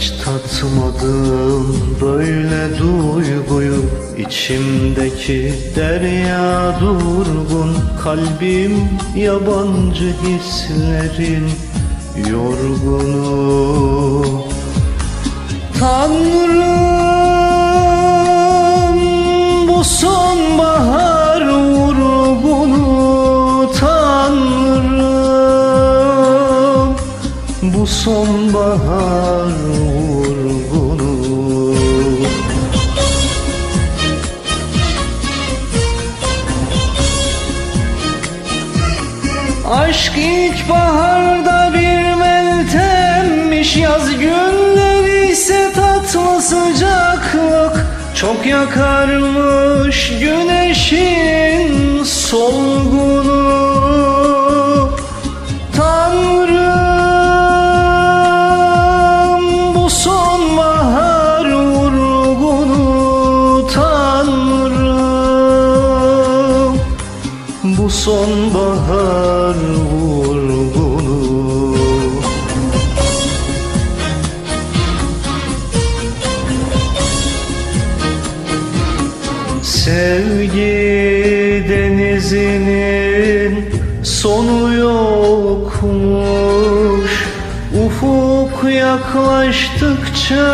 Hiç tatmadım böyle duyguyu. İçimdeki derya durgun Kalbim yabancı hislerin yorgunu. Tanrım bu sonbahar vurgunu Tanrım bu sonbahar Aşk ilkbaharda bir meltemmiş Yaz günleri ise tatlı sıcaklık. Çok yakarmış güneşin solgunu bu sonbahar vurgunu Sevgi denizinin sonu yokmuş. Ufuk yaklaştıkça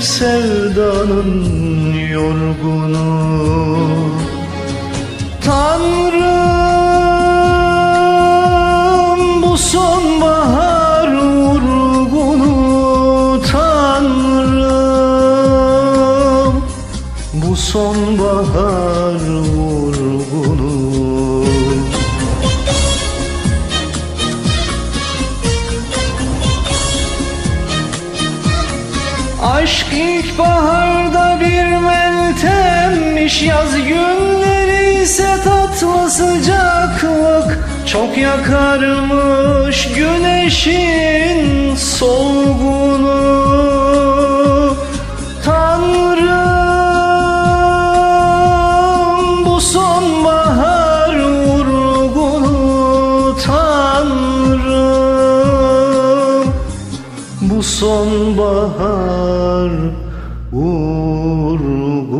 sevdanın yorgunu. Tanrım bu sonbahar vurgunu Tanrım bu sonbahar Aşk ilkbaharda bir meltemmiş Yaz günleri ise tatlı sıcaklık. Çok yakarmış güneşin solgunu bu sonbahar vurgunu